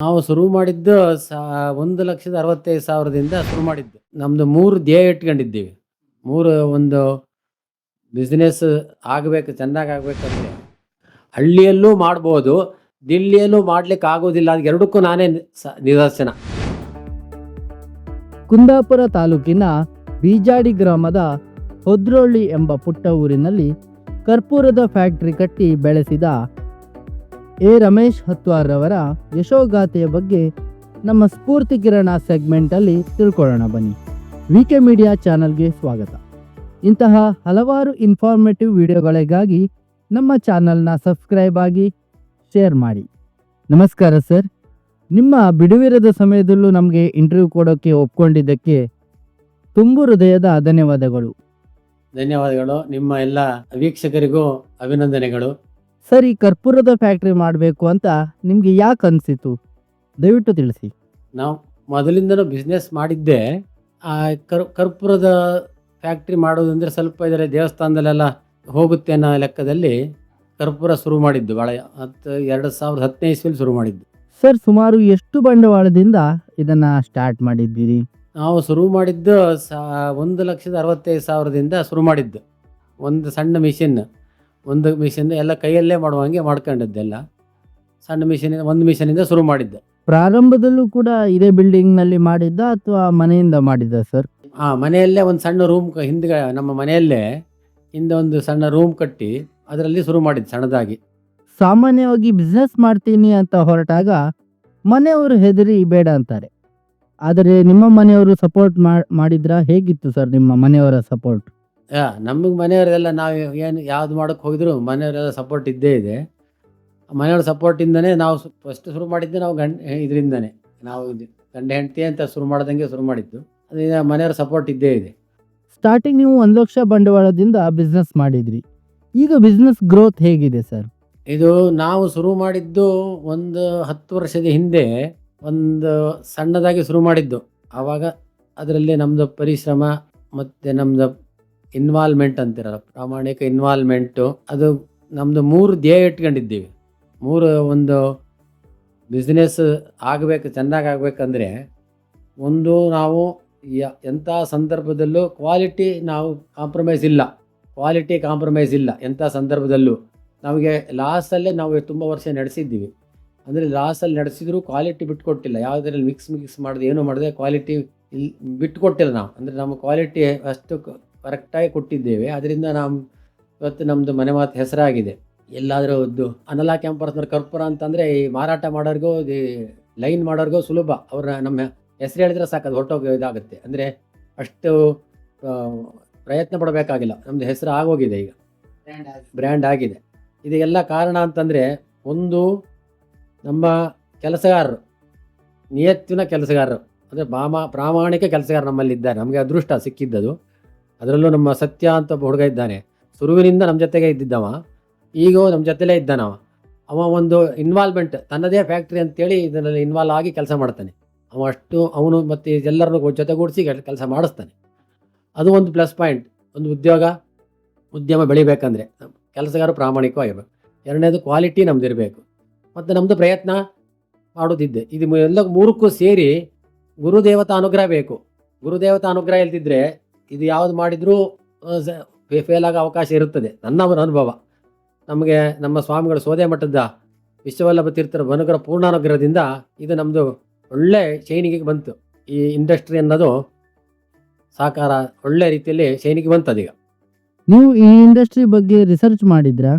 ನಾವು ಶುರು ಮಾಡಿದ್ದು ಸಾ, ಒಂದು ಲಕ್ಷದ ಅರವತ್ತೈದು ಸಾವಿರದಿಂದ ಶುರು ಮಾಡಿದ್ದು. ನಮ್ಮದು ಮೂರು ಧ್ಯೇಯ ಇಟ್ಕೊಂಡಿದ್ದೀವಿ. ಮೂರು ಒಂದು ಬಿಸ್ನೆಸ್ ಆಗಬೇಕು, ಚೆನ್ನಾಗಿ ಆಗಬೇಕಂದ್ರೆ ಹಳ್ಳಿಯಲ್ಲೂ ಮಾಡ್ಬೋದು, ದಿಲ್ಲಿಯಲ್ಲೂ ಮಾಡ್ಲಿಕ್ಕೆ ಆಗೋದಿಲ್ಲ ಅದು ಎರಡಕ್ಕೂ ನಾನೇ ನಿದರ್ಶನ. ಕುಂದಾಪುರ ತಾಲೂಕಿನ ಬೀಜಾಡಿ ಗ್ರಾಮದ ಹೊದ್ರೋಳ್ಳಿ ಎಂಬ ಪುಟ್ಟ ಊರಿನಲ್ಲಿ ಕರ್ಪೂರದ ಫ್ಯಾಕ್ಟರಿ ಕಟ್ಟಿ ಬೆಳೆಸಿದ ಎ ರಮೇಶ್ ಹತ್ವಾರ್ರವರ ಯಶೋಗಾಥೆಯ ಬಗ್ಗೆ ನಮ್ಮ ಸ್ಫೂರ್ತಿ ಕಿರಣ ಸೆಗ್ಮೆಂಟಲ್ಲಿ ತಿಳ್ಕೊಳ್ಳೋಣ ಬನ್ನಿ. ವಿ ಕೆ ಮೀಡಿಯಾ ಚಾನಲ್ಗೆ ಸ್ವಾಗತ. ಇಂತಹ ಹಲವಾರು ಇನ್ಫಾರ್ಮೇಟಿವ್ ವಿಡಿಯೋಗಳಿಗಾಗಿ ನಮ್ಮ ಚಾನಲ್ನ ಸಬ್ಸ್ಕ್ರೈಬ್ ಆಗಿ ಶೇರ್ ಮಾಡಿ. ನಮಸ್ಕಾರ ಸರ್. ನಿಮ್ಮ ಬಿಡುವಿರದ ಸಮಯದಲ್ಲೂ ನಮಗೆ ಇಂಟರ್ವ್ಯೂ ಕೊಡೋಕ್ಕೆ ಒಪ್ಕೊಂಡಿದ್ದಕ್ಕೆ ತುಂಬು ಹೃದಯದ ಧನ್ಯವಾದಗಳು. ಧನ್ಯವಾದಗಳು. ನಿಮ್ಮ ಎಲ್ಲ ವೀಕ್ಷಕರಿಗೂ ಅಭಿನಂದನೆಗಳು. ಸರ್ ಈ ಕರ್ಪೂರದ ಫ್ಯಾಕ್ಟ್ರಿ ಮಾಡಬೇಕು ಅಂತ ನಿಮಗೆ ಯಾಕೆ ಅನಿಸಿತು? ದಯವಿಟ್ಟು ತಿಳಿಸಿ. ನಾವು ಮೊದಲಿಂದನೂ ಬಿಸ್ನೆಸ್ ಮಾಡಿದ್ದೆ ಆ ಕರ್ ಕರ್ಪೂರದ ಫ್ಯಾಕ್ಟ್ರಿ ಮಾಡೋದಂದ್ರೆ ಸ್ವಲ್ಪ ಇದರ ದೇವಸ್ಥಾನದಲ್ಲೆಲ್ಲ ಹೋಗುತ್ತೆ ಅನ್ನೋ ಲೆಕ್ಕದಲ್ಲಿ ಕರ್ಪೂರ ಶುರು ಮಾಡಿದ್ದು. ಭಾಳ ಹತ್ತು ಎರಡು ಸಾವಿರದ ಹತ್ತನೇ ಇಸ್ವಿಲಿ ಶುರು ಮಾಡಿದ್ದು. ಸರ್ ಸುಮಾರು ಎಷ್ಟು ಬಂಡವಾಳದಿಂದ ಇದನ್ನು ಸ್ಟಾರ್ಟ್ ಮಾಡಿದ್ದೀರಿ? ನಾವು ಶುರು ಮಾಡಿದ್ದು ಸಾ ಒಂದು ಲಕ್ಷದ ಅರವತ್ತೈದು ಸಾವಿರದಿಂದ ಶುರು ಮಾಡಿದ್ದು. ಒಂದು ಸಣ್ಣ ಮಿಷಿನ್ ಒಂದು ಮಿಷಿನ್ ಎಲ್ಲ ಕೈಯಲ್ಲೇ ಮಾಡುವಂಗೆ ಮಾಡ್ಕೊಂಡಿದ್ದೆಲ್ಲ. ಸಣ್ಣ ಮಿಷಿನ್ ಒಂದು ಮಿಷನಿಂದ ಶುರು ಮಾಡಿದ್ದೆ. ಪ್ರಾರಂಭದಲ್ಲೂ ಕೂಡ ಇದೇ ಬಿಲ್ಡಿಂಗ್ನಲ್ಲಿ ಮಾಡಿದ್ದ ಅಥವಾ ಮನೆಯಿಂದ ಮಾಡಿದ್ದ ಸರ್? ಹಾಂ ಮನೆಯಲ್ಲೇ ಒಂದು ಸಣ್ಣ ರೂಮ್ ಹಿಂದ್ಗಡೆ ನಮ್ಮ ಮನೆಯಲ್ಲೇ ಹಿಂದೆ ಒಂದು ಸಣ್ಣ ರೂಮ್ ಕಟ್ಟಿ ಅದರಲ್ಲಿ ಶುರು ಮಾಡಿದ್ದು ಸಣ್ಣದಾಗಿ. ಸಾಮಾನ್ಯವಾಗಿ ಬಿಸ್ನೆಸ್ ಮಾಡ್ತೀನಿ ಅಂತ ಹೊರಟಾಗ ಮನೆಯವರು ಹೆದರಿ ಬೇಡ ಅಂತಾರೆ. ಆದರೆ ನಿಮ್ಮ ಮನೆಯವರು ಸಪೋರ್ಟ್ ಮಾಡಿದ್ರ? ಹೇಗಿತ್ತು ಸರ್ ನಿಮ್ಮ ಮನೆಯವರ ಸಪೋರ್ಟ್? ಯಾ ನಮಗೆ ಮನೆಯವರೆಲ್ಲ ನಾವು ಏನು ಯಾವ್ದು ಮಾಡೋಕ್ಕೆ ಹೋಗಿದ್ರು ಮನೆಯವರೆಲ್ಲ ಸಪೋರ್ಟ್ ಇದ್ದೇ ಇದೆ. ಮನೆಯವ್ರ ಸಪೋರ್ಟಿಂದನೇ ನಾವು ಫಸ್ಟ್ ಶುರು ಮಾಡಿದ್ದು ನಾವು ಗಂಡ ಇದರಿಂದನೇ. ನಾವು ಇದು ಗಂಡ ಹೆಂಡತಿ ಅಂತ ಶುರು ಮಾಡ್ದಂಗೆ ಶುರು ಮಾಡಿದ್ದು. ಅದರಿಂದ ಮನೆಯವ್ರ ಸಪೋರ್ಟ್ ಇದ್ದೇ ಇದೆ. ಸ್ಟಾರ್ಟಿಂಗ್ ನೀವು ಒಂದು ಲಕ್ಷ ಬಂಡವಾಳದಿಂದ ಬಿಸ್ನೆಸ್ ಮಾಡಿದ್ರಿ. ಈಗ ಬಿಸ್ನೆಸ್ ಗ್ರೋತ್ ಹೇಗಿದೆ ಸರ್ ಇದು ನಾವು ಶುರು ಮಾಡಿದ್ದು ಒಂದು ಹತ್ತು ವರ್ಷದ ಹಿಂದೆ ಒಂದು ಸಣ್ಣದಾಗಿ ಶುರು ಮಾಡಿದ್ದು. ಆವಾಗ ಅದರಲ್ಲಿ ನಮ್ಮದು ಪರಿಶ್ರಮ ಮತ್ತು ನಮ್ಮದು ಇನ್ವಾಲ್ವ್ಮೆಂಟ್ ಅಂತಿರಲ್ಲ, ಪ್ರಾಮಾಣಿಕ ಇನ್ವಾಲ್ವ್ಮೆಂಟು ಅದು ನಮ್ಮದು ಮೂರು ಧ್ಯೇಯ ಇಟ್ಕೊಂಡಿದ್ದೀವಿ. ಮೂರು ಒಂದು ಬಿಸ್ನೆಸ್ ಆಗಬೇಕು, ಚೆನ್ನಾಗಿ ಆಗಬೇಕಂದ್ರೆ ಒಂದು ನಾವು ಎಂಥ ಸಂದರ್ಭದಲ್ಲೂ ಕ್ವಾಲಿಟಿ ನಾವು ಕಾಂಪ್ರಮೈಸ್ ಇಲ್ಲ. ಕ್ವಾಲಿಟಿ ಕಾಂಪ್ರಮೈಸ್ ಇಲ್ಲ, ಎಂಥ ಸಂದರ್ಭದಲ್ಲೂ. ನಮಗೆ ಲಾಸಲ್ಲೇ ನಾವು ತುಂಬ ವರ್ಷ ನಡೆಸಿದ್ದೀವಿ. ಅಂದರೆ ಲಾಸಲ್ಲಿ ನಡೆಸಿದ್ರು ಕ್ವಾಲಿಟಿ ಬಿಟ್ಕೊಟ್ಟಿಲ್ಲ. ಯಾವುದ್ರಲ್ಲಿ ಮಿಕ್ಸ್ ಮಿಕ್ಸ್ ಮಾಡಿದೆ, ಏನೂ ಮಾಡಿದೆ ಕ್ವಾಲಿಟಿ ಇಲ್ಲಿ ಬಿಟ್ಕೊಟ್ಟಿಲ್ಲ ನಾವು. ಅಂದರೆ ನಮ್ಮ ಕ್ವಾಲಿಟಿ ಅಷ್ಟು ಕರೆಕ್ಟಾಗಿ ಕೊಟ್ಟಿದ್ದೇವೆ. ಅದರಿಂದ ನಮ್ಮ ಇವತ್ತು ನಮ್ಮದು ಮನೆ ಮಾತು ಹೆಸರಾಗಿದೆ. ಎಲ್ಲಾದರೂ ಒಂದು ಅನಲಾ ಕ್ಯಾಂಪರ್ಸ್ನವ್ರು ಕರ್ಪೂರ ಅಂತಂದರೆ ಈ ಮಾರಾಟ ಮಾಡೋರಿಗೂ ಲೈನ್ ಮಾಡೋರಿಗೂ ಸುಲಭ. ಅವ್ರ ನಮ್ಮ ಹೆಸರು ಹೇಳಿದ್ರೆ ಸಾಕು ಅದು ಹೊರಟೋಗಿ ಇದಾಗುತ್ತೆ. ಅಂದರೆ ಅಷ್ಟು ಪ್ರಯತ್ನ ಪಡಬೇಕಾಗಿಲ್ಲ. ನಮ್ಮದು ಹೆಸರು ಆಗೋಗಿದೆ ಈಗ. ಬ್ರ್ಯಾಂಡ್ ಆಗಿದೆ. ಇದೆಲ್ಲ ಕಾರಣ ಅಂತಂದರೆ ಒಂದು ನಮ್ಮ ಕೆಲಸಗಾರರು ನಿಯತ್ತಿನ ಕೆಲಸಗಾರರು ಅಂದರೆ ಬಾಮ ಪ್ರಾಮಾಣಿಕ ಕೆಲಸಗಾರ ನಮ್ಮಲ್ಲಿದ್ದಾರೆ. ನಮಗೆ ಅದೃಷ್ಟ ಸಿಕ್ಕಿದ್ದದು. ಅದರಲ್ಲೂ ನಮ್ಮ ಸತ್ಯ ಅಂತ ಒಬ್ಬ ಹುಡುಗ ಇದ್ದಾನೆ. ಸುರುವಿನಿಂದ ನಮ್ಮ ಜೊತೆಗೆ ಇದ್ದಿದ್ದವ. ಈಗ ನಮ್ಮ ಜೊತೆಲೇ ಇದ್ದಾನವ. ಅವ ಒಂದು ಇನ್ವಾಲ್ವ್ಮೆಂಟ್ ತನ್ನದೇ ಫ್ಯಾಕ್ಟ್ರಿ ಅಂತೇಳಿ ಇದರಲ್ಲಿ ಇನ್ವಾಲ್ವ್ ಆಗಿ ಕೆಲಸ ಮಾಡ್ತಾನೆ. ಅವ ಅಷ್ಟು ಅವನು ಮತ್ತು ಎಲ್ಲರನ್ನು ಜೊತೆಗೂಡಿಸಿ ಕೆಲಸ ಮಾಡಿಸ್ತಾನೆ. ಅದು ಒಂದು ಪ್ಲಸ್ ಪಾಯಿಂಟ್ ಒಂದು ಉದ್ಯೋಗ, ಉದ್ಯಮ ಬೆಳಿಬೇಕಂದ್ರೆ ಕೆಲಸಗಾರ ಪ್ರಾಮಾಣಿಕವಾಗಿರ್ಬೇಕು. ಎರಡನೇದು ಕ್ವಾಲಿಟಿ ನಮ್ದು ಇರಬೇಕು ಮತ್ತು ನಮ್ಮದು ಪ್ರಯತ್ನ ಮಾಡೋದಿದ್ದೆ. ಇದು ಎಲ್ಲ ಮೂರಕ್ಕೂ ಸೇರಿ ಗುರುದೇವತಾ ಅನುಗ್ರಹ ಬೇಕು. ಗುರುದೇವತಾ ಅನುಗ್ರಹ ಇಲ್ದಿದ್ರೆ ಇದು ಯಾವುದು ಮಾಡಿದರೂ ಫೇಲ್ ಆಗೋ ಅವಕಾಶ ಇರುತ್ತದೆ. ನನ್ನ ಅನುಭವ. ನಮಗೆ ನಮ್ಮ ಸ್ವಾಮಿಗಳು ಸೋದೆ ಮಠದ ವಿಶ್ವವಲ್ಲಭ ತೀರ್ಥರ ಅನುಗ್ರಹ ಪೂರ್ಣಾನುಗ್ರಹದಿಂದ ಇದು ನಮ್ಮದು ಒಳ್ಳೆ ಶೈನಿಗೆ ಬಂತು. ಈ ಇಂಡಸ್ಟ್ರಿ ಅನ್ನೋದು ಸಾಕಾರ ಒಳ್ಳೆ ರೀತಿಯಲ್ಲಿ ಶೈನಿಗೆ ಬಂತು ಅದೀಗ ನೀವು ಈ ಇಂಡಸ್ಟ್ರಿ ಬಗ್ಗೆ ರಿಸರ್ಚ್ ಮಾಡಿದ್ರಾ?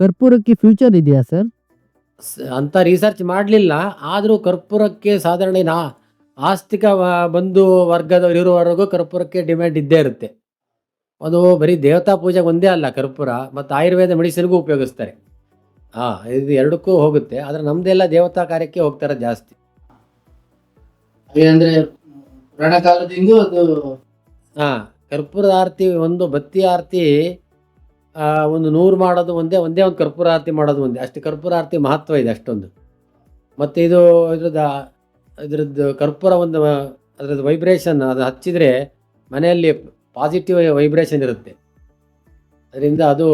ಕರ್ಪೂರಕ್ಕೆ ಫ್ಯೂಚರ್ ಇದೆಯಾ ಸರ್ ಅಂತ ರಿಸರ್ಚ್ ಮಾಡಲಿಲ್ಲ. ಆದರೂ ಕರ್ಪೂರಕ್ಕೆ ಸಾಧಾರಣ ನಾ ಆಸ್ತಿಕ ಬಂಧು ವರ್ಗದವರು ಇರುವವರೆಗೂ ಕರ್ಪೂರಕ್ಕೆ ಡಿಮ್ಯಾಂಡ್ ಇದ್ದೇ ಇರುತ್ತೆ. ಅದು ಬರೀ ದೇವತಾ ಪೂಜೆಗೆ ಒಂದೇ ಅಲ್ಲ ಕರ್ಪೂರ ಮತ್ತು ಆಯುರ್ವೇದ ಮೆಡಿಸಿನ್ಗೂ ಉಪಯೋಗಿಸ್ತಾರೆ. ಹಾಂ ಇದು ಎರಡಕ್ಕೂ ಹೋಗುತ್ತೆ ಆದರೆ ನಮ್ಮದೆಲ್ಲ ದೇವತಾ ಕಾರ್ಯಕ್ಕೆ ಹೋಗ್ತಾರೆ ಜಾಸ್ತಿ. ಅಂದ್ರೆ ಪುರಾಣ ಕಾಲದಿಂದ ಅದು ಹಾಂ ಕರ್ಪೂರದ ಆರತಿ ಒಂದು ಬತ್ತಿ ಆರತಿ ಒಂದು ನೂರು ಮಾಡೋದು ಒಂದೇ ಒಂದೇ ಒಂದು ಕರ್ಪೂರ ಆರತಿ ಮಾಡೋದು ಒಂದೇ. ಅಷ್ಟು ಕರ್ಪೂರ ಆರತಿ ಮಹತ್ವ ಇದೆ ಅಷ್ಟೊಂದು. ಮತ್ತು ಇದು ಇದ್ರದ್ದು ಇದ್ರದ್ದು ಕರ್ಪೂರ ಒಂದು ಅದರದ್ದು ವೈಬ್ರೇಷನ್ ಅದು ಹಚ್ಚಿದರೆ ಮನೆಯಲ್ಲಿ ಪಾಸಿಟಿವ್ ವೈಬ್ರೇಷನ್ ಇರುತ್ತೆ. ಅದರಿಂದ ಅದು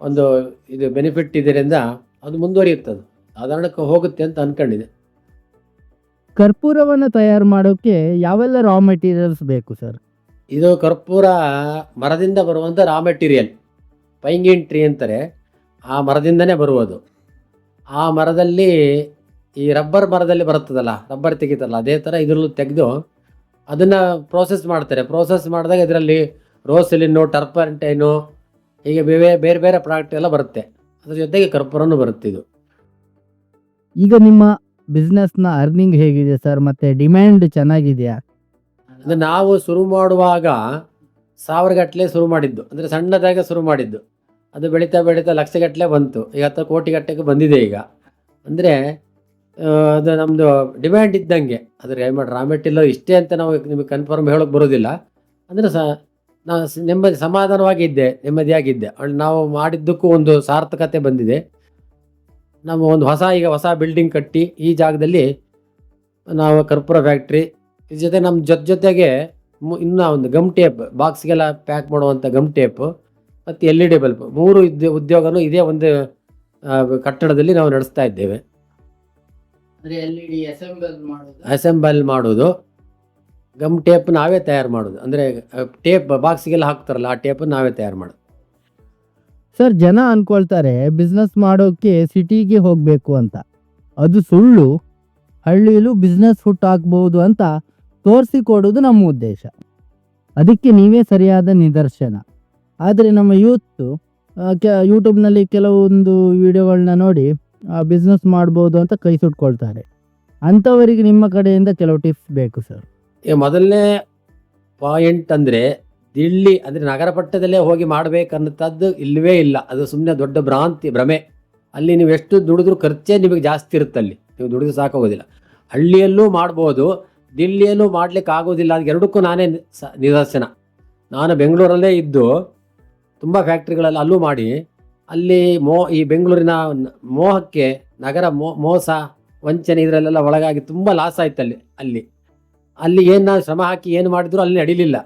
ಒಂದು ಇದು ಬೆನಿಫಿಟ್ ಇದರಿಂದ ಅದು ಮುಂದುವರಿಯುತ್ತದೆ. ಸಾಧಾರಣಕ್ಕೆ ಹೋಗುತ್ತೆ ಅಂತ ಅಂದ್ಕೊಂಡಿದೆ ಕರ್ಪೂರವನ್ನು ತಯಾರು ಮಾಡೋಕ್ಕೆ ಯಾವೆಲ್ಲ ರಾ ಮೆಟೀರಿಯಲ್ಸ್ ಬೇಕು ಸರ್ ಇದು ಕರ್ಪೂರ ಮರದಿಂದ ಬರುವಂಥ ರಾ ಮೆಟೀರಿಯಲ್ ಪೈಂಗಿನ್ ಟ್ರೀ ಅಂತಾರೆ. ಆ ಮರದಿಂದನೇ ಬರುವುದು. ಆ ಮರದಲ್ಲಿ ಈ ರಬ್ಬರ್ ಮರದಲ್ಲಿ ಬರುತ್ತದಲ್ಲ ರಬ್ಬರ್ ತೆಗಿತಲ್ಲ ಅದೇ ಥರ ಇದರಲ್ಲೂ ತೆಗೆದು ಅದನ್ನು ಪ್ರೋಸೆಸ್ ಮಾಡ್ತಾರೆ. ಪ್ರೋಸೆಸ್ ಮಾಡಿದಾಗ ಇದರಲ್ಲಿ ರೋಸಿಲಿನ್ನು ಟರ್ಪಂಟೈನು ಹೀಗೆ ಬೇರೆ ಬೇರೆ ಬೇರೆ ಪ್ರಾಡಕ್ಟ್ ಎಲ್ಲ ಬರುತ್ತೆ. ಅದ್ರ ಜೊತೆಗೆ ಕರ್ಪೂರನು ಬರುತ್ತೆ ಇದು. ಈಗ ನಿಮ್ಮ ಬಿಸ್ನೆಸ್ನ ಅರ್ನಿಂಗ್ ಹೇಗಿದೆ ಸರ್ ಮತ್ತು ಡಿಮ್ಯಾಂಡ್ ಚೆನ್ನಾಗಿದೆಯಾ? ಅಂದರೆ ನಾವು ಶುರು ಮಾಡುವಾಗ ಸಾವಿರಗಟ್ಟಲೆ ಶುರು ಮಾಡಿದ್ದು. ಅಂದರೆ ಸಣ್ಣದಾಗೆ ಶುರು ಮಾಡಿದ್ದು. ಅದು ಬೆಳೀತಾ ಬೆಳೀತಾ ಲಕ್ಷಗಟ್ಟಲೆ ಬಂತು. ಈಗ ಹತ್ತು ಕೋಟಿಗಟ್ಟಕ್ಕೆ ಬಂದಿದೆ ಈಗ. ಅಂದರೆ ಅದು ನಮ್ಮದು ಡಿಮ್ಯಾಂಡ್ ಇದ್ದಂಗೆ. ಅದ್ರ ಏನು ಮಾಡಿ ರಾ ಮೆಟೀರಿಯಲ್ ಇಷ್ಟೇ ಅಂತ ನಾವು ನಿಮಗೆ ಕನ್ಫರ್ಮ್ ಹೇಳೋಕೆ ಬರೋದಿಲ್ಲ. ಅಂದರೆ ಸ ನಾವು ನೆಮ್ಮದಿ, ಸಮಾಧಾನವಾಗಿದ್ದೆ, ನೆಮ್ಮದಿಯಾಗಿದ್ದೆ. ಅಲ್ಲಿ ನಾವು ಮಾಡಿದ್ದಕ್ಕೂ ಒಂದು ಸಾರ್ಥಕತೆ ಬಂದಿದೆ. ನಮ್ಮ ಒಂದು ಹೊಸ, ಈಗ ಹೊಸ ಬಿಲ್ಡಿಂಗ್ ಕಟ್ಟಿ, ಈ ಜಾಗದಲ್ಲಿ ನಾವು ಕರ್ಪೂರ ಫ್ಯಾಕ್ಟ್ರಿ ಇದ್ರ ಜೊತೆ ನಮ್ಮ ಜೊತೆ ಜೊತೆಗೆ ಇನ್ನೂ ಒಂದು ಗಮ್ ಟೇಪ್ ಬಾಕ್ಸ್ಗೆಲ್ಲ ಪ್ಯಾಕ್ ಮಾಡುವಂಥ ಗಮ್ ಟೇಪ್ ಮತ್ತು ಎಲ್ ಇ ಡಿ ಬಲ್ಬ್ ಮೂರು ಉದ್ಯೋಗನೂ ಇದೇ ಒಂದು ಕಟ್ಟಡದಲ್ಲಿ ನಾವು ನಡೆಸ್ತಾ ಇದ್ದೇವೆ. ಅಸೆಂಬಲ್ ಮಾಡೋದು? ಅಸೆಂಬಲ್ ಮಾಡೋದು. ಗಮ್ ಟೇಪ್ ನಾವೇ ತಯಾರು ಮಾಡೋದು. ಅಂದರೆ ಟೇಪ್ ಬಾಕ್ಸಿಗೆಲ್ಲ ಹಾಕ್ತಾರಲ್ಲ ಆ ಟೇಪ್ ನಾವೇ ತಯಾರು ಮಾಡೋದು. ಸರ್ ಜನ ಅನ್ಕೊಳ್ತಾರೆ ಬಿಸ್ನೆಸ್ ಮಾಡೋಕ್ಕೆ ಸಿಟಿಗೆ ಹೋಗಬೇಕು ಅಂತ. ಅದು ಸುಳ್ಳು. ಹಳ್ಳಿಯಲ್ಲೂ ಬಿಸ್ನೆಸ್ ಹುಟ್ಟಾಕ್ಬೋದು ಅಂತ ತೋರಿಸಿಕೊಡೋದು ನಮ್ಮ ಉದ್ದೇಶ. ಅದಕ್ಕೆ ನೀವೇ ಸರಿಯಾದ ನಿದರ್ಶನ. ಆದರೆ ನಮ್ಮ ಯೂತ್ ಕೆ ಯೂಟ್ಯೂಬ್ನಲ್ಲಿ ಕೆಲವೊಂದು ವಿಡಿಯೋಗಳನ್ನ ನೋಡಿ ಬಿಸ್ನೆಸ್ ಮಾಡ್ಬೋದು ಅಂತ ಕೈ ಸುಟ್ಕೊಳ್ತಾರೆ. ಅಂಥವರಿಗೆ ನಿಮ್ಮ ಕಡೆಯಿಂದ ಕೆಲವು ಟಿಪ್ಸ್ ಬೇಕು ಸರ್ ಮೊದಲನೇ ಪಾಯಿಂಟ್ ಅಂದರೆ ದಿಲ್ಲಿ, ಅಂದರೆ ನಗರ ಪಟ್ಟದಲ್ಲೇ ಹೋಗಿ ಮಾಡಬೇಕನ್ನಂಥದ್ದು ಇಲ್ಲವೇ ಇಲ್ಲ. ಅದು ಸುಮ್ಮನೆ ದೊಡ್ಡ ಭ್ರಾಂತಿ, ಭ್ರಮೆ. ಅಲ್ಲಿ ನೀವು ಎಷ್ಟು ದುಡಿದ್ರೂ ಖರ್ಚೇ ನಿಮಗೆ ಜಾಸ್ತಿ ಇರುತ್ತೆ ಅಲ್ಲಿ. ನೀವು ದುಡಿದು ಸಾಕಾಗೋದಿಲ್ಲ ಹಳ್ಳಿಯಲ್ಲೂ ಮಾಡ್ಬೋದು, ದಿಲ್ಲಿಯಲ್ಲೂ ಮಾಡ್ಲಿಕ್ಕೆ ಆಗೋದಿಲ್ಲ. ಅದು ಎರಡಕ್ಕೂ ನಾನೇ ನಿದರ್ಶನ. ನಾನು ಬೆಂಗಳೂರಲ್ಲೇ ಇದ್ದು, ತುಂಬ ಫ್ಯಾಕ್ಟ್ರಿಗಳಲ್ಲಿ ಅಲ್ಲೂ ಮಾಡಿ ಅಲ್ಲಿ ಮೋ, ಈ ಬೆಂಗಳೂರಿನ ಮೋಹಕ್ಕೆ, ನಗರ ಮೋ, ಮೋಸ, ವಂಚನೆ ಇದರಲ್ಲೆಲ್ಲ ಒಳಗಾಗಿ ತುಂಬ ಲಾಸ್ ಆಯ್ತು ಅಲ್ಲಿ ಅಲ್ಲಿ. ಅಲ್ಲಿ ಏನು ಶ್ರಮ ಹಾಕಿ ಏನು ಮಾಡಿದ್ರು ಅಲ್ಲಿ ನಡೀಲಿಲ್ಲ.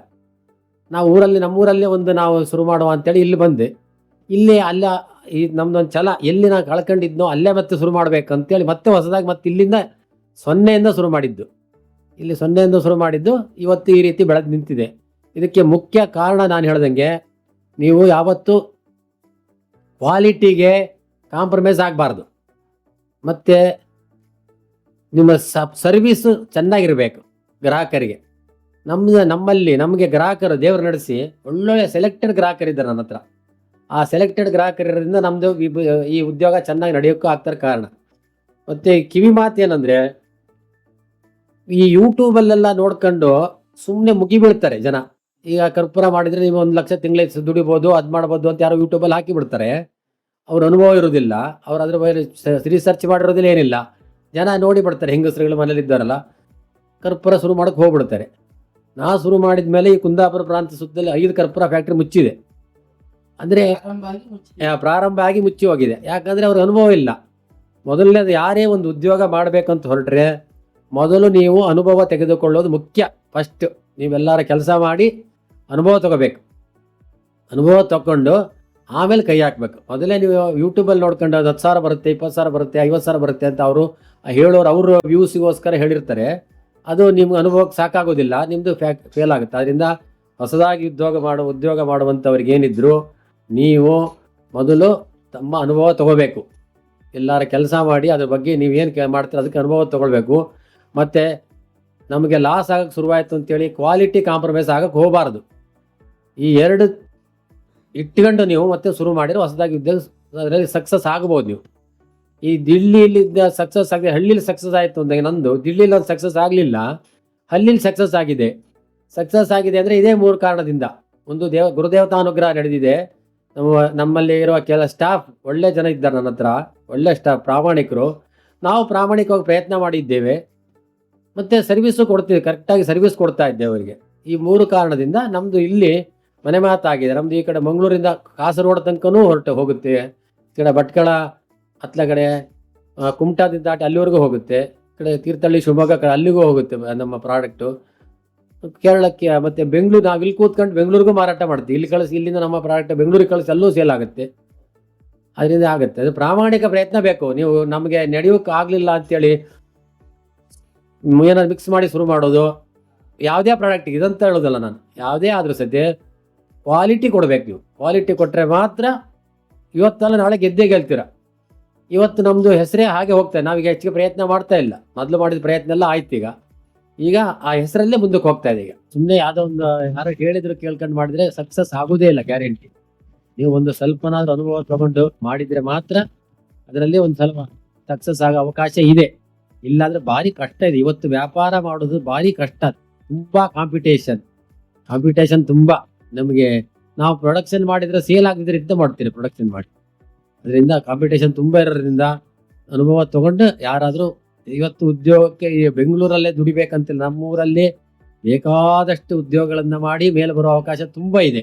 ನಾವು ಊರಲ್ಲಿ, ನಮ್ಮೂರಲ್ಲೇ ಒಂದು ನಾವು ಶುರು ಮಾಡುವ ಅಂತೇಳಿ ಇಲ್ಲಿ ಬಂದೆ. ಇಲ್ಲಿ ಅಲ್ಲ, ಈ ನಮ್ದೊಂದು ಛಲ, ಎಲ್ಲಿ ನಾವು ಕಳ್ಕೊಂಡಿದ್ನೋ ಅಲ್ಲೇ ಮತ್ತೆ ಶುರು ಮಾಡ್ಬೇಕು ಅಂತೇಳಿ ಮತ್ತೆ ಹೊಸದಾಗಿ ಮತ್ತೆ ಇಲ್ಲಿಂದ ಸೊನ್ನೆಯಿಂದ ಶುರು ಮಾಡಿದ್ದು. ಇಲ್ಲಿ ಸೊನ್ನೆಯಿಂದ ಶುರು ಮಾಡಿದ್ದು, ಇವತ್ತು ಈ ರೀತಿ ಬೆಳೆದು ನಿಂತಿದೆ. ಇದಕ್ಕೆ ಮುಖ್ಯ ಕಾರಣ ನಾನು ಹೇಳ್ದಂಗೆ, ನೀವು ಯಾವತ್ತು ಕ್ವಾಲಿಟಿಗೆ ಕಾಂಪ್ರಮೈಸ್ ಆಗಬಾರ್ದು. ಮತ್ತು ನಿಮ್ಮ ಸರ್ವಿಸು ಚೆನ್ನಾಗಿರಬೇಕು ಗ್ರಾಹಕರಿಗೆ. ನಮ್ಮ ನಮ್ಮಲ್ಲಿ, ನಮಗೆ ಗ್ರಾಹಕರು ದೇವರು ನಡೆಸಿ ಒಳ್ಳೊಳ್ಳೆ ಸೆಲೆಕ್ಟೆಡ್ ಗ್ರಾಹಕರಿದ್ದಾರೆ ನನ್ನ ಹತ್ರ. ಆ ಸೆಲೆಕ್ಟೆಡ್ ಗ್ರಾಹಕರಿರೋದ್ರಿಂದ ನಮ್ಮದು ಈ ಉದ್ಯೋಗ ಚೆನ್ನಾಗಿ ನಡೆಯೋಕ್ಕೂ ಆಗ್ತಾರೆ ಕಾರಣ. ಮತ್ತು ಕಿವಿ ಮಾತು ಏನಂದರೆ, ಈ ಯೂಟ್ಯೂಬಲ್ಲೆಲ್ಲ ನೋಡ್ಕೊಂಡು ಸುಮ್ಮನೆ ಮುಗಿಬೀಳ್ತಾರೆ ಜನ. ಈಗ ಕರ್ಪೂರ ಮಾಡಿದರೆ ನೀವು ಒಂದು ಲಕ್ಷ ತಿಂಗಳ ದುಡಿಬೋದು ಅದು ಮಾಡ್ಬೋದು ಅಂತ ಯಾರೋ ಯೂಟ್ಯೂಬಲ್ಲಿ ಹಾಕಿ ಬಿಡ್ತಾರೆ ಅವ್ರ ಅನುಭವ ಇರೋದಿಲ್ಲ ಅವ್ರು ಅದ್ರ ಬಗ್ಗೆ ರಿಸರ್ಚ್ ಮಾಡಿರೋದಿಲ್ಲ ಏನಿಲ್ಲ. ಜನ ನೋಡಿ ಬಿಡ್ತಾರೆ ಹೆಂಗಸರುಗಳು ಮನೇಲಿ ಇದ್ದಾರಲ್ಲ. ಕರ್ಪೂರ ಶುರು ಮಾಡಕ್ಕೆ ಹೋಗ್ಬಿಡ್ತಾರೆ. ನಾ ಶುರು ಮಾಡಿದ ಮೇಲೆ ಈ ಕುಂದಾಪುರ ಪ್ರಾಂತ ಸುತ್ತದಲ್ಲಿ ಐದು ಕರ್ಪೂರ ಫ್ಯಾಕ್ಟ್ರಿ ಮುಚ್ಚಿದೆ. ಅಂದರೆ ಪ್ರಾರಂಭ ಆಗಿ ಮುಚ್ಚಿ ಹೋಗಿದೆ. ಯಾಕಂದರೆ ಅವ್ರ ಅನುಭವ ಇಲ್ಲ. ಮೊದಲನೇದು ಯಾರೇ ಒಂದು ಉದ್ಯೋಗ ಮಾಡಬೇಕಂತ ಹೊರಟ್ರೆ ಮೊದಲು ನೀವು ಅನುಭವ ತೆಗೆದುಕೊಳ್ಳೋದು ಮುಖ್ಯ. ಫಸ್ಟ್ ನೀವೆಲ್ಲರ ಕೆಲಸ ಮಾಡಿ ಅನುಭವ ತಗೋಬೇಕು. ಅನುಭವ ತಗೊಂಡು ಆಮೇಲೆ ಕೈ ಹಾಕ್ಬೇಕು. ಮೊದಲೇ ನೀವು ಯೂಟ್ಯೂಬಲ್ಲಿ ನೋಡ್ಕೊಂಡು ಅದು ಹತ್ತು ಸಾವಿರ ಬರುತ್ತೆ, ಇಪ್ಪತ್ತು ಸಾವಿರ ಬರುತ್ತೆ, ಐವತ್ತು ಸಾವಿರ ಬರುತ್ತೆ ಅಂತ ಅವರು ಹೇಳೋರು, ಅವರು ವ್ಯೂಸಿಗೋಸ್ಕರ ಹೇಳಿರ್ತಾರೆ. ಅದು ನಿಮ್ಗೆ ಅನುಭವಕ್ಕೆ ಸಾಕಾಗೋದಿಲ್ಲ ನಿಮ್ಮದು ಫ್ಯಾಕ್ ಫೇಲ್ ಆಗುತ್ತೆ. ಅದರಿಂದ ಹೊಸದಾಗಿ ಉದ್ಯೋಗ ಮಾಡೋ ಉದ್ಯೋಗ ಮಾಡುವಂಥವ್ರಿಗೆ ಏನಿದ್ರು ನೀವು ಮೊದಲು ತಮ್ಮ ಅನುಭವ ತಗೋಬೇಕು. ಎಲ್ಲರ ಕೆಲಸ ಮಾಡಿ ಅದ್ರ ಬಗ್ಗೆ ನೀವೇನು ಕೆ, ಮಾಡ್ತೀರ ಅದಕ್ಕೆ ಅನುಭವ ತಗೊಳ್ಬೇಕು. ಮತ್ತು ನಮಗೆ ಲಾಸ್ ಆಗಕ್ಕೆ ಶುರುವಾಯಿತು ಅಂತೇಳಿ ಕ್ವಾಲಿಟಿ ಕಾಂಪ್ರಮೈಸ್ ಆಗಕ್ಕೆ ಹೋಗಬಾರ್ದು. ಈ ಎರಡು ಇಟ್ಕೊಂಡು ನೀವು ಮತ್ತೆ ಶುರು ಮಾಡಿದ್ರೆ ಹೊಸದಾಗಿ ಉದ್ಯೋಗ ಅದರಲ್ಲಿ ಸಕ್ಸಸ್ ಆಗ್ಬೋದು ನೀವು. ಈ ದಿಲ್ಲಿಲಿ ಸಕ್ಸಸ್ ಆಗಿದೆ ಹಳ್ಳಿಲಿ ಸಕ್ಸಸ್ ಆಯಿತು ಅಂದಾಗ ನಂದು, ದಿಲ್ಲಿಲಿ ಒಂದು ಸಕ್ಸಸ್ ಆಗಲಿಲ್ಲ. ಹಳ್ಳಿಲಿ ಸಕ್ಸಸ್ ಆಗಿದೆ. ಸಕ್ಸಸ್ ಆಗಿದೆ ಅಂದರೆ ಇದೇ ಮೂರು ಕಾರಣದಿಂದ. ಒಂದು ದೇವ, ಗುರುದೇವತಾ ಅನುಗ್ರಹ ನಡೆದಿದೆ. ನಮ್ಮ, ನಮ್ಮಲ್ಲಿ ಇರುವ ಕೆಲ ಸ್ಟಾಫ್ ಒಳ್ಳೆ ಜನ ಇದ್ದಾರೆ ನನ್ನ ಹತ್ರ. ಒಳ್ಳೆ ಸ್ಟಾಫ್ ಪ್ರಾಮಾಣಿಕರು. ನಾವು ಪ್ರಾಮಾಣಿಕವಾಗಿ ಪ್ರಯತ್ನ ಮಾಡಿದ್ದೇವೆ. ಮತ್ತು ಸರ್ವಿಸು ಕೊಡ್ತೀವಿ ಕರೆಕ್ಟಾಗಿ ಸರ್ವಿಸ್ ಕೊಡ್ತಾ ಇದ್ದೇವೆ ಅವರಿಗೆ. ಈ ಮೂರು ಕಾರಣದಿಂದ ನಮ್ಮದು ಇಲ್ಲಿ ಮನೆ ಮಾತಾಗಿದೆ. ನಮ್ದು ಈ ಕಡೆ ಮಂಗಳೂರಿಂದ ಕಾಸರಗೋಡ ತನಕನೂ ಹೊರಟು ಹೋಗುತ್ತೆ. ಈ ಕಡೆ ಭಟ್ಕಳ ಹತ್ಲ ಕಡೆ ಕುಮಟಾದಿಂದ ದಾಟಿ ಅಲ್ಲಿವರೆಗೂ ಹೋಗುತ್ತೆ. ಈ ಕಡೆ ತೀರ್ಥಹಳ್ಳಿ, ಶಿವಮೊಗ್ಗ ಕಡೆ ಅಲ್ಲಿಗೂ ಹೋಗುತ್ತೆ ನಮ್ಮ ಪ್ರಾಡಕ್ಟು. ಕೇರಳಕ್ಕೆ ಮತ್ತು ಬೆಂಗಳೂರು ನಾವು ಇಲ್ಲಿ ಕೂತ್ಕೊಂಡು ಬೆಂಗಳೂರಿಗೂ ಮಾರಾಟ ಮಾಡ್ತೀವಿ. ಇಲ್ಲಿ ಕಳಿಸಿ, ಇಲ್ಲಿಂದ ನಮ್ಮ ಪ್ರಾಡಕ್ಟ್ ಬೆಂಗಳೂರಿಗೆ ಕಳಿಸಿ ಅಲ್ಲೂ ಸೇಲ್ ಆಗುತ್ತೆ. ಅದರಿಂದ ಆಗುತ್ತೆ. ಅದು ಪ್ರಾಮಾಣಿಕ ಪ್ರಯತ್ನ ಬೇಕು. ನೀವು ನಮಗೆ ನಡೆಯೋಕೆ ಆಗಲಿಲ್ಲ ಅಂತೇಳಿ ಏನಾದ್ರು ಮಿಕ್ಸ್ ಮಾಡಿ ಶುರು ಮಾಡೋದು, ಯಾವುದೇ ಪ್ರಾಡಕ್ಟ್ ಇದಂತ ಹೇಳೋದಲ್ಲ ನಾನು. ಯಾವುದೇ ಆದರೂ ಸದ್ಯ ಕ್ವಾಲಿಟಿ ಕೊಡಬೇಕು ನೀವು. ಕ್ವಾಲಿಟಿ ಕೊಟ್ಟರೆ ಮಾತ್ರ ಇವತ್ತಲ್ಲ ನಾಳೆ ಗೆದ್ದೇ ಗೆಲ್ತೀರ? ಇವತ್ತು ನಮ್ಮದು ಹೆಸರೇ ಹಾಗೆ ಹೋಗ್ತಾ ನಾವೀಗ ಹೆಚ್ಚಿಗೆ ಪ್ರಯತ್ನ ಮಾಡ್ತಾ ಇಲ್ಲ. ಮೊದಲು ಮಾಡಿದ ಪ್ರಯತ್ನ ಎಲ್ಲ ಆಯ್ತು ಈಗ. ಈಗ ಆ ಹೆಸರಲ್ಲೇ ಮುಂದಕ್ಕೆ ಹೋಗ್ತಾ ಇದೆ ಈಗ. ಸುಮ್ಮನೆ ಯಾವುದೋ ಒಂದು ಯಾರೋ ಹೇಳಿದ್ರು ಕೇಳ್ಕೊಂಡು ಮಾಡಿದ್ರೆ ಸಕ್ಸಸ್ ಆಗೋದೇ ಇಲ್ಲ ಗ್ಯಾರಂಟಿ ನೀವು ಒಂದು ಸ್ವಲ್ಪನಾದ್ರೂ ಅನುಭವ ತಗೊಂಡು ಮಾಡಿದರೆ ಮಾತ್ರ ಅದರಲ್ಲಿ ಒಂದು ಸ್ವಲ್ಪ ಸಕ್ಸಸ್ ಆಗೋ ಅವಕಾಶ ಇದೆ. ಇಲ್ಲಾಂದ್ರೆ ಭಾರಿ ಕಷ್ಟ ಇದೆ. ಇವತ್ತು ವ್ಯಾಪಾರ ಮಾಡೋದು ಭಾರಿ ಕಷ್ಟ. ತುಂಬ ಕಾಂಪಿಟೇಷನ್ ಕಾಂಪಿಟೇಷನ್ ತುಂಬಾ. ನಮಗೆ ನಾವು ಪ್ರೊಡಕ್ಷನ್ ಮಾಡಿದರೆ ಸೇಲ್ ಆಗದಿದ್ರೆ ಇಂತ ಮಾಡ್ತೀರಿ ಪ್ರೊಡಕ್ಷನ್ ಮಾಡಿ. ಅದರಿಂದ ಕಾಂಪಿಟೇಷನ್ ತುಂಬ ಇರೋದ್ರಿಂದ ಅನುಭವ ತಗೊಂಡು ಯಾರಾದರೂ ಇವತ್ತು ಉದ್ಯೋಗಕ್ಕೆ ಬೆಂಗಳೂರಲ್ಲೇ ದುಡಿಬೇಕಂತಿಲ್ಲ, ನಮ್ಮೂರಲ್ಲಿ ಬೇಕಾದಷ್ಟು ಉದ್ಯೋಗಗಳನ್ನು ಮಾಡಿ ಮೇಲೆ ಬರೋ ಅವಕಾಶ ತುಂಬ ಇದೆ.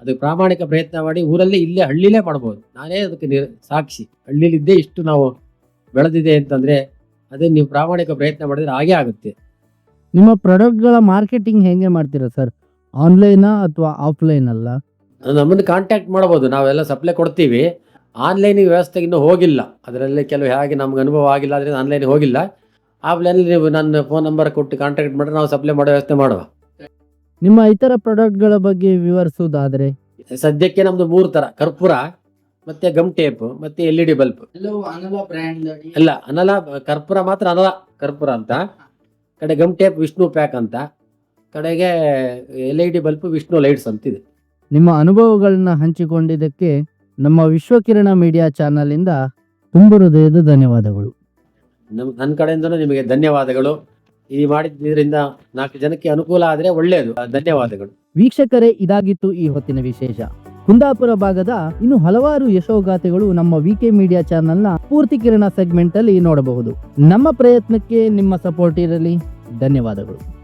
ಅದಕ್ಕೆ ಪ್ರಾಮಾಣಿಕ ಪ್ರಯತ್ನ ಮಾಡಿ ಊರಲ್ಲಿ ಇಲ್ಲೇ ಹಳ್ಳಿಲೇ ಮಾಡ್ಬೋದು. ನಾನೇ ಅದಕ್ಕೆ ನಿರ್- ಸಾಕ್ಷಿ. ಹಳ್ಳಿಲಿದ್ದೇ ಇಷ್ಟು ನಾವು ಬೆಳೆದಿದೆ ಅಂತಂದರೆ ಅದನ್ನು ನೀವು ಪ್ರಾಮಾಣಿಕ ಪ್ರಯತ್ನ ಮಾಡಿದ್ರೆ ಹಾಗೆ ಆಗುತ್ತೆ. ನಿಮ್ಮ ಪ್ರಾಡಕ್ಟ್ಗಳ ಮಾರ್ಕೆಟಿಂಗ್ ಹೇಗೆ ಮಾಡ್ತೀರಾ ಸರ್? ಆನ್ಲೈನಾ ಅಥವಾ ಆಫ್ಲೈನ್ ಅಲ್ಲ? ನಮ್ಮನ್ನು ಕಾಂಟ್ಯಾಕ್ಟ್ ಮಾಡ್ಬೋದು. ನಾವೆಲ್ಲ ಸಪ್ಲೈ ಕೊಡ್ತೀವಿ. ಆನ್ಲೈನ್ ವ್ಯವಸ್ಥೆ ಇನ್ನೂ ಹೋಗಿಲ್ಲ. ಅದರಲ್ಲಿ ಕೆಲವು ಹೇಗೆ ನಮ್ಗೆ ಅನುಭವ ಆಗಿಲ್ಲ ಅದರಿಂದ ಆನ್ಲೈನ್ ಹೋಗಿಲ್ಲ. ಆಫ್ಲೈನಲ್ಲಿ ನೀವು ನನ್ನ ಫೋನ್ ನಂಬರ್ ಕೊಟ್ಟು ಕಾಂಟ್ಯಾಕ್ಟ್ ಮಾಡಿದ್ರೆ ನಾವು ಸಪ್ಲೈ ಮಾಡೋ ವ್ಯವಸ್ಥೆ ಮಾಡುವ. ನಿಮ್ಮ ಇತರ ಪ್ರಾಡಕ್ಟ್ಗಳ ಬಗ್ಗೆ ವಿವರಿಸುವುದಾದರೆ? ಸದ್ಯಕ್ಕೆ ನಮ್ದು ಮೂರು ತರ. ಕರ್ಪೂರ ಮತ್ತೆ ಗಮ್ ಟೇಪ್ ಮತ್ತೆ ಎಲ್ ಇ ಡಿ ಬಲ್ಬ್ ಎಲ್ಲವೂ ಅನಲ ಬ್ರ್ಯಾಂಡ್ ಅಲ್ಲ ಅನಲ ಕರ್ಪೂರ ಮಾತ್ರ ಅನಲ. ಕರ್ಪೂರ ಅಂತ. ಕಡೆ ಗಮ್ ಟೇಪ್ ವಿಷ್ಣು ಪ್ಯಾಕ್ ಅಂತ. ಕಡೆಗೆ L E D bulb Vishnu lights ಅಂತಿದೆ. ನಿಮ್ಮ ಅನುಭವಗಳನ್ನ ಹಂಚಿಕೊಂಡಿದ್ದಕ್ಕೆ ನಮ್ಮ ವಿಶ್ವಕಿರಣ ಮೀಡಿಯಾ ಚಾನಲಿಂದ ತುಂಬ ಹೃದಯದ ಧನ್ಯವಾದಗಳು. ನಮ್ಮ ನನ್ನ ಕಡೆಯಿಂದಲೂ ನಿಮಗೆ ಧನ್ಯವಾದಗಳು. ಈ ಮಾಡಿದ್ರಿಂದ ನಾಲ್ಕು ಜನಕ್ಕೆ ಅನುಕೂಲ ಆದರೆ ಒಳ್ಳೆಯದು ಧನ್ಯವಾದಗಳು. ವೀಕ್ಷಕರೇ ಇದಾಗಿತ್ತು ಈ ಹೊತ್ತಿನ ವಿಶೇಷ. ಕುಂದಾಪುರ ಭಾಗದ ಇನ್ನು ಹಲವಾರು ಯಶೋಗಾಥೆಗಳು ನಮ್ಮ ವಿ ಕೆ ಮೀಡಿಯಾ ಚಾನೆಲ್ನ ಪೂರ್ತಿ ಕಿರಣ ಸೆಗ್ಮೆಂಟ್ ಅಲ್ಲಿ ನೋಡಬಹುದು. ನಮ್ಮ ಪ್ರಯತ್ನಕ್ಕೆ ನಿಮ್ಮ ಸಪೋರ್ಟ್ ಇರಲಿ. ಧನ್ಯವಾದಗಳು.